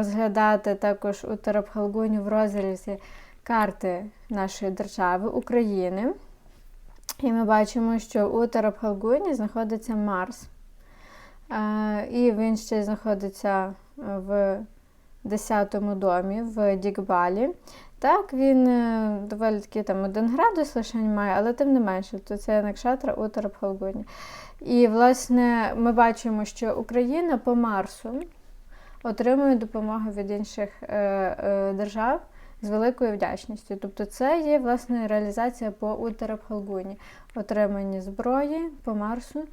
розглядати також у Тарабхалгуні в розрізі карти нашої держави України. І ми бачимо, що у Тарабхалгуні знаходиться Марс. І він ще знаходиться в 10-му домі в Дікбалі. Так, він е, доволі таки там один градус лише має, але тим не менше, то це Накшатра у Тарабхалгуні. І, власне, ми бачимо, що Україна по Марсу отримує допомогу від інших е, е, держав з великою вдячністю. Тобто, це є власне реалізація по Утарабхалгуні, отримання зброї по Марсу,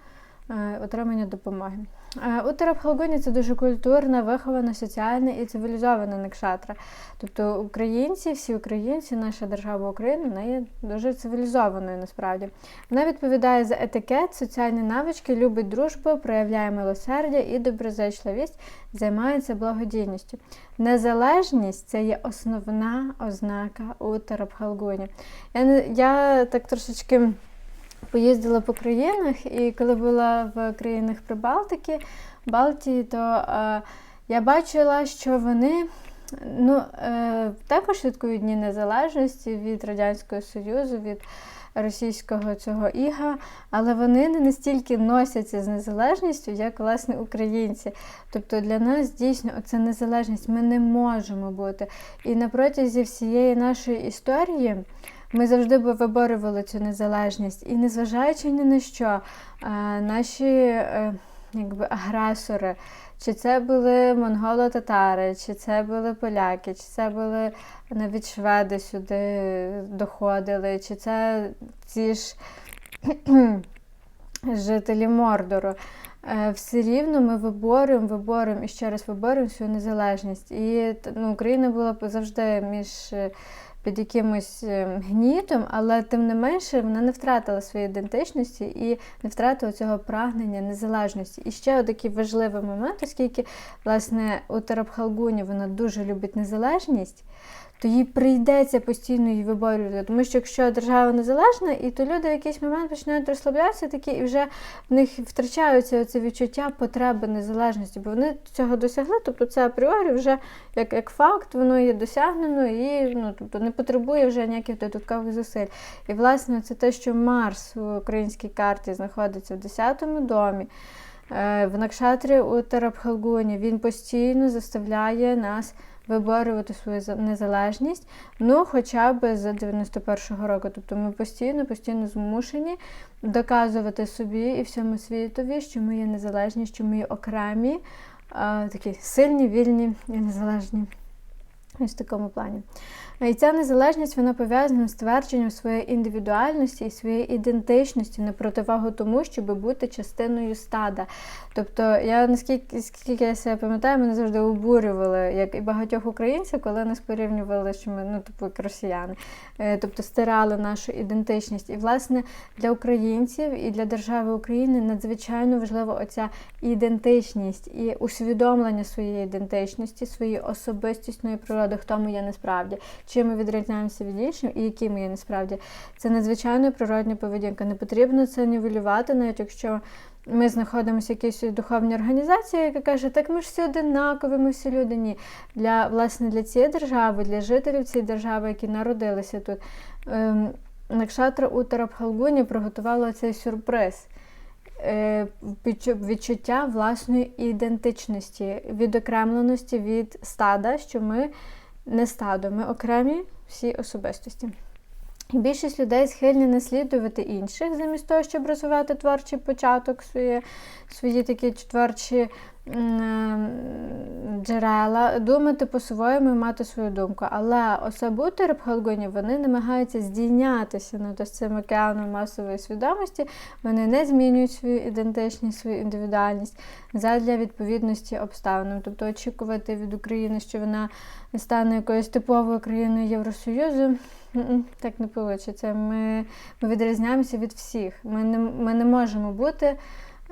отримання допомоги. Е, Утарабхалгуні це дуже культурна, вихована, соціальна і цивілізована Накшатра. Тобто українці, всі українці, наша держава Україна, вона є дуже цивілізованою насправді. Вона відповідає за етикет, соціальні навички, любить дружбу, проявляє милосердя і доброзичливість, займається благодійністю. Незалежність це є основна ознака у Тарабхалгуні. Я, я так трошечки поїздила по країнах, і коли була в країнах Прибалтики, Балтії, то е, я бачила, що вони ну, е, також святкують Дні Незалежності від Радянського Союзу, від російського цього іга, але вони не настільки носяться з незалежністю, як власне українці. Тобто для нас дійсно оця незалежність ми не можемо бути. І на протязі всієї нашої історії. Ми завжди би виборювали цю незалежність, і незважаючи ні на що, е, наші е, якби, агресори, чи це були монголо-татари, чи це були поляки, чи це були навіть шведи сюди доходили, чи це ці ж жителі Мордору. Е, Все рівно ми виборюємо, виборюємо і ще раз виборюємо свою незалежність. І ну, Україна була завжди між під якимось е, гнітом, але тим не менше вона не втратила своєї ідентичності і не втратила цього прагнення незалежності. І ще такий важливий момент, оскільки власне у Тарабхалгуні вона дуже любить незалежність. То їй прийдеться постійно її виборювати. Тому що якщо держава незалежна, і то люди в якийсь момент починають розслаблятися такі, і вже в них втрачаються це відчуття потреби незалежності, бо вони цього досягли. Тобто це апріорі вже як, як факт, воно є досягнено і ну, тобто не потребує вже ніяких додаткових зусиль. І власне це те, що Марс у українській карті знаходиться в 10-му домі. е, В Накшатрі у Тарабхалгуні він постійно заставляє нас виборювати свою за- незалежність, ну хоча б з 91-го року. Тобто ми постійно, постійно змушені доказувати собі і всьому світові, що ми є незалежні, що ми є окремі, такі сильні, вільні і незалежні. Ось в такому плані. І ця незалежність вона пов'язана з твердженням своєї індивідуальності і своєї ідентичності на противагу тому, щоб бути частиною стада. Тобто, я наскільки скільки я себе пам'ятаю, мене завжди обурювали, як і багатьох українців, коли нас порівнювали, що ми ну, типу, як росіяни, Е, тобто стирали нашу ідентичність. І, власне, для українців і для держави України надзвичайно важлива оця ідентичність і усвідомлення своєї ідентичності, своєї особистісної природи, хто ми є насправді, чим ми відрізняємося від інших і які ми є насправді. Це надзвичайно природня поведінка. Не потрібно це нівелювати, навіть якщо. Ми знаходимося в якійсь духовній організації, яка каже, так ми ж всі одинакові, ми всі люди. Ні. Для, власне, для цієї держави, для жителів цієї держави, які народилися тут, ем, Накшатра у Тарабхалгуні приготувала цей сюрприз. Е, відчуття власної ідентичності, відокремленості від стада, що ми не стадо, ми окремі всі особистості. Більшість людей схильні наслідувати інших, замість того, щоб розвивати творчий початок, свої, свої такі творчі джерела, думати по-своєму і мати свою думку. Але особути Рабхалгуні вони намагаються здійнятися над цим океаном масової свідомості, вони не змінюють свою ідентичність, свою індивідуальність задля відповідності обставинам. Тобто очікувати від України, що вона стане якоюсь типовою країною Євросоюзу. Так не вийде. Ми, ми відрізняємося від всіх. Ми не, ми не можемо бути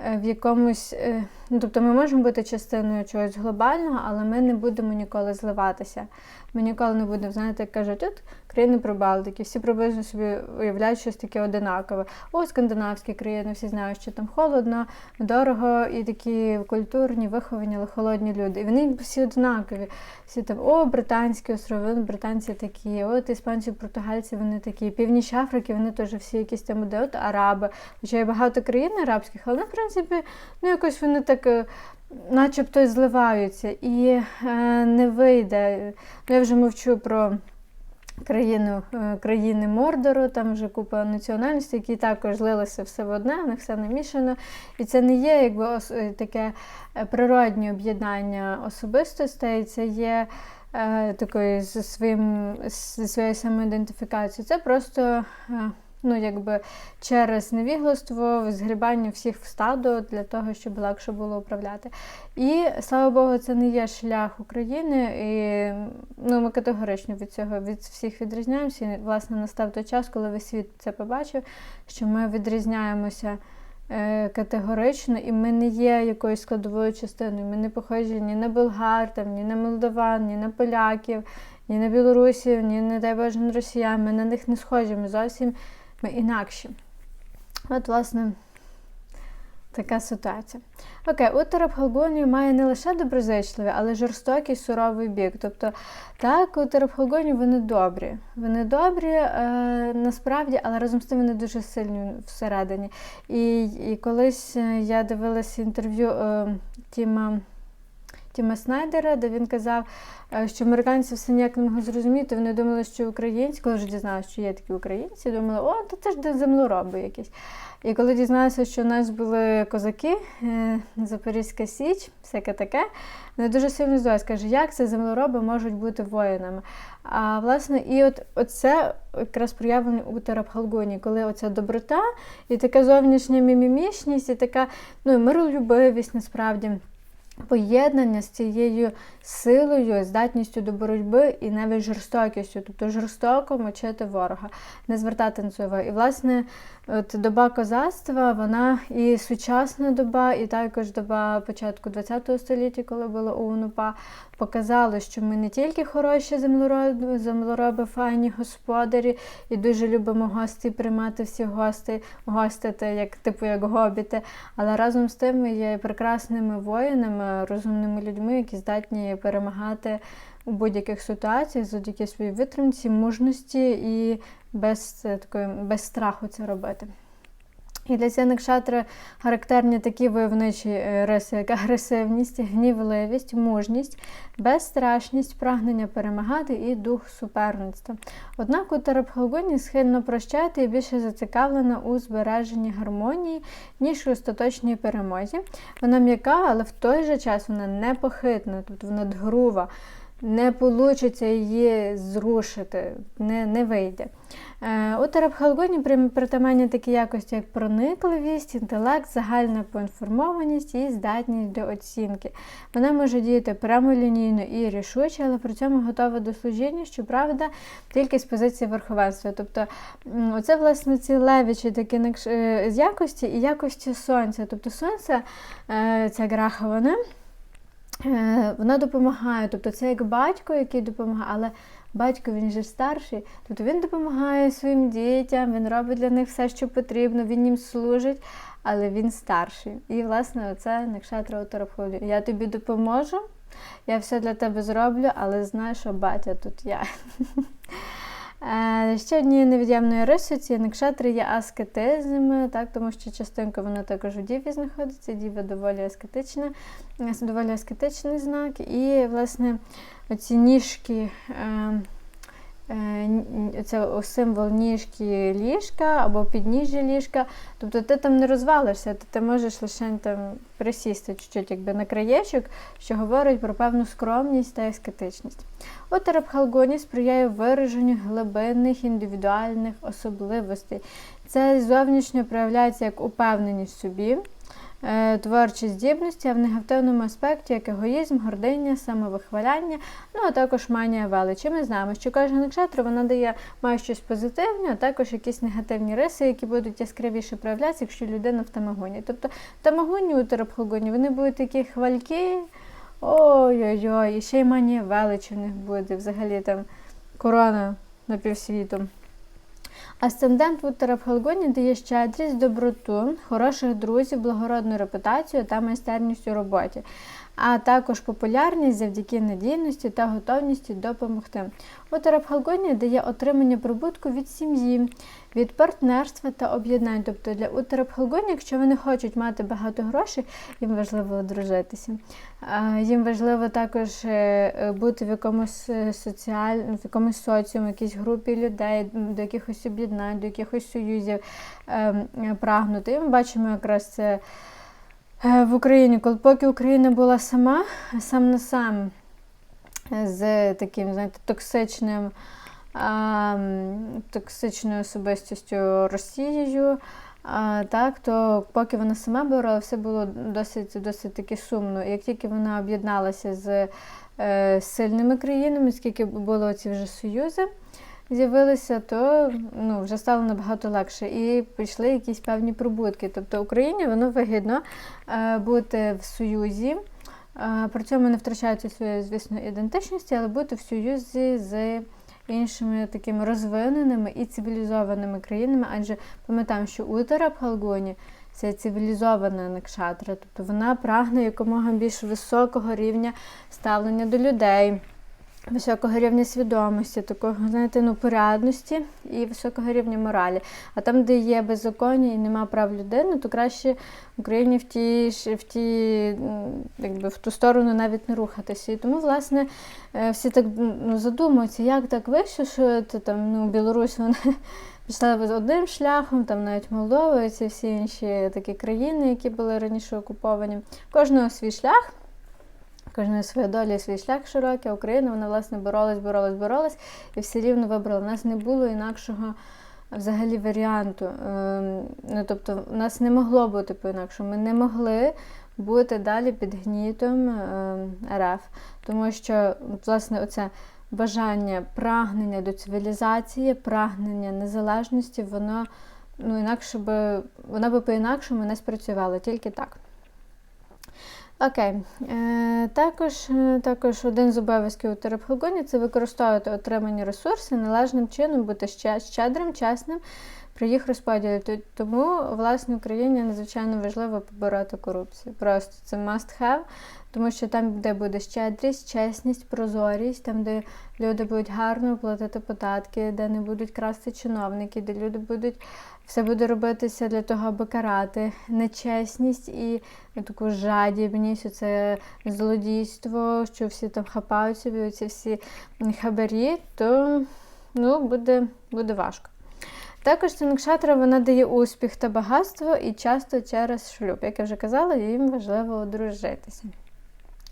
е, в якомусь. е, Ну, тобто ми можемо бути частиною чогось глобального, але ми не будемо ніколи зливатися. Ми ніколи не будемо, знаєте, як кажуть, от країни Прибалтики, всі приблизно собі уявляють щось таке одинакове. О, скандинавські країни, всі знають, що там холодно, дорого і такі культурні, виховані, але холодні люди. І вони всі однакові. Всі там, о, британські острови, ну, британці такі, от іспанці, португальці, вони такі, північ Африки, вони теж всі якісь там іде, от араби. Хоча є багато країн арабських, але в принципі, ну якось вони так. е, Начебто зливаються і е, не вийде. Ну, я вже мовчу про країну, е, країни Мордору, там вже купа національностей, які також злилися все в одне, в них все намішано. І це не є якби е, таке е, природнє об'єднання особистостей, це є такою зі своїм своєю самоідентифікацією. Це просто. Ну, якби через невігластво, згрібання всіх в стадо для того, щоб легше було управляти. І слава Богу, це не є шлях України, і ну, ми категорично від цього від всіх відрізняємося. І, власне, настав той час, коли весь світ це побачив, що ми відрізняємося е, категорично, і ми не є якоюсь складовою частиною. Ми не похожі ні на болгар, там, ні на молдаван, ні на поляків, ні на білорусів, ні на дай Боже, на росіян. Ми на них не схожі, ми зовсім ми інакші. От, власне, така ситуація. Окей, утро Пхалгонію має не лише доброзичливий, але жорстокий суровий бік. Тобто, так, утро Пхалгонію вони добрі. Вони добрі е, насправді, але разом з тим вони дуже сильні всередині. І, і колись е, я дивилася інтерв'ю е, Тіма. Тіма Снайдера, де він казав, е, що американці все ніяк не могли зрозуміти. Вони думали, що українці, коли вже дізналися, що є такі українці, думали, о, то це ж землероби якісь. І коли дізналися, що у нас були козаки, е, Запорізька Січ, всяке таке, вони дуже сильно здивувалися. Каже, як це землероби можуть бути воїнами. А власне, і от оце якраз проявлено у Терапхалгоні, коли оця доброта і така зовнішня мімімішність, і така ну, миролюбивість насправді поєднання з цією силою, здатністю до боротьби і навіть жорстокістю, тобто жорстоко мочити ворога, не звертати на це увагу. І, власне, от доба козацтва, вона і сучасна доба, і також доба початку ХХ століття, коли було УНУПА, показало, що ми не тільки хороші землероби, землероби, файні господарі, і дуже любимо гостей приймати всіх гостей, гостити, як типу як гобіти, але разом з тим ми є прекрасними воїнами, розумними людьми, які здатні перемагати у будь-яких ситуаціях завдяки своїй витримці, мужності і без е, такої без страху це робити. І для цієї накшатри характерні такі войовничі е, риси, як агресивність, гнівливість, мужність, безстрашність, прагнення перемагати і дух суперництва. Однак у терапхалгоні схильно прощати і більше зацікавлена у збереженні гармонії, ніж у остаточній перемозі. Вона м'яка, але в той же час вона непохитна, тобто вона дгрува. Не вийде її зрушити, не не вийде. Е, у терапхалгоні притаманні такі якості, як проникливість, інтелект, загальна поінформованість і здатність до оцінки. Вона може діяти прямолінійно і рішуче, але при цьому готова до служіння, щоправда, тільки з позиції верховенства. Тобто, оце, власне, ці левічі такі з якості і якості сонця. Тобто сонце, е, ця граха, вона. Е, вона допомагає, тобто це як батько, який допомагає, але батько він же старший, тобто він допомагає своїм дітям, він робить для них все, що потрібно, він їм служить, але він старший. І, власне, це Некшатра Утарабхолі. Я тобі допоможу, я все для тебе зроблю, але знай, що батя тут я. Ще однією невід'ємною рисою цієї некшатри є аскетизм, так, тому що частинка вона також у діві знаходиться, діва доволі аскетична, доволі аскетичний знак. І, власне, оці ніжки, це символ ніжки ліжка або підніжжя ліжка. Тобто ти там не розвалишся, ти, ти можеш лише там присісти чуть-чуть якби на краєчок, що говорить про певну скромність та ескетичність. У терапхалгоні сприяє вираженню глибинних індивідуальних особливостей. Це зовнішньо проявляється як упевненість в собі. Е, творчі здібності, а в негативному аспекті як егоїзм, гординя, самовихваляння, ну а також манія величі. Ми знаємо, що кожен накшатра вона дає має щось позитивне, а також якісь негативні риси, які будуть яскравіше проявлятися, якщо людина в тамагоні. Тобто тамагоні у терапхогоні вони будуть такі хвальки. Ой-ой-ой, і ще й манія величі в них буде, взагалі там корона на півсвіту. Асцендент в Терапхалгоні дає щедрість, доброту, хороших друзів, благородну репутацію та майстерність у роботі, а також популярність завдяки надійності та готовності допомогти. У Терапхалгоні дає отримання прибутку від сім'ї, від партнерства та об'єднань. Тобто для Утерапхалгоні, якщо вони хочуть мати багато грошей, їм важливо одружитися. Їм важливо також е, бути в якомусь е, соціаль... в якомусь соціумі, якійсь групі людей, до якихось об'єднань, до якихось союзів ем, прагнути. І ми бачимо якраз це е, в Україні, коли поки Україна була сама, сам на сам з таким, знаєте, токсичним. а, Токсичною особистістю Росією, а, так, то поки вона сама боролася, все було досить досить таки сумно. І як тільки вона об'єдналася з е, сильними країнами, скільки було ці вже союзи, з'явилися, то ну, вже стало набагато легше. І пішли якісь певні прибутки. Тобто Україні воно вигідно е, бути в союзі. Е, При цьому не втрачаючи своєї, звісно, ідентичності, але бути в союзі з іншими такими розвиненими і цивілізованими країнами, адже пам'ятаємо, що Утара Пхалгоні це цивілізована накшатра, тобто вона прагне якомога більш високого рівня ставлення до людей. Високого рівня свідомості, такого, знаєте, ну, порядності і високого рівня моралі. А там, де є беззаконня і нема прав людини, то краще Україні в ті, в ті, якби, в ту сторону навіть не рухатися. І тому, власне, е, всі так ну, задумуються, як так вийшло, що це, там, ну, Білорусь вона пішла одним шляхом, там навіть Молдова, і ці всі інші такі країни, які були раніше окуповані. Кожного свій шлях. Кожної своя доля свій шлях широкий, Україна вона власне боролась, боролась, боролась і все рівно вибрала. У нас не було інакшого взагалі варіанту. Ну, Тобто, у нас не могло бути по-інакшому. Ми не могли бути далі під гнітом РФ, тому що власне оце бажання прагнення до цивілізації, прагнення незалежності, воно ну, інакше би воно би по-інакшому не спрацювало, тільки так. Окей. Е, Також також один з обов'язків у терапхогоні це використовувати отримані ресурси належним чином, бути щедрим, чесним при їх розподілі. Тому, власне, Україні надзвичайно важливо побороти корупцію. Просто це must have, тому що там, де буде щедрість, чесність, прозорість, там, де люди будуть гарно платити податки, де не будуть красти чиновники, де люди будуть все буде робитися для того, аби карати нечесність і таку жадібність, це злодійство, що всі там хапають собі, ці всі хабарі, то ну, буде, буде важко. Також Синкшатра вона дає успіх та багатство і часто через шлюб. Як я вже казала, їм важливо одружитися.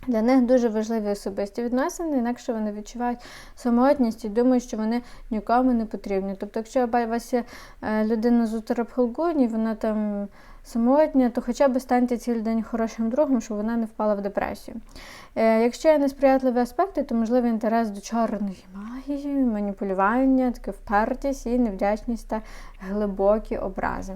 Для них дуже важливі особисті відносини, інакше вони відчувають самотність і думають, що вони нікому не потрібні. Тобто, якщо у вас є е, людина з утерапхолгоні, вона там самотня, то хоча б станьте цілий день хорошим другом, щоб вона не впала в депресію. Е, якщо є несприятливі аспекти, то можливий інтерес до чорної магії, маніпулювання, таке впертість і невдячність та глибокі образи.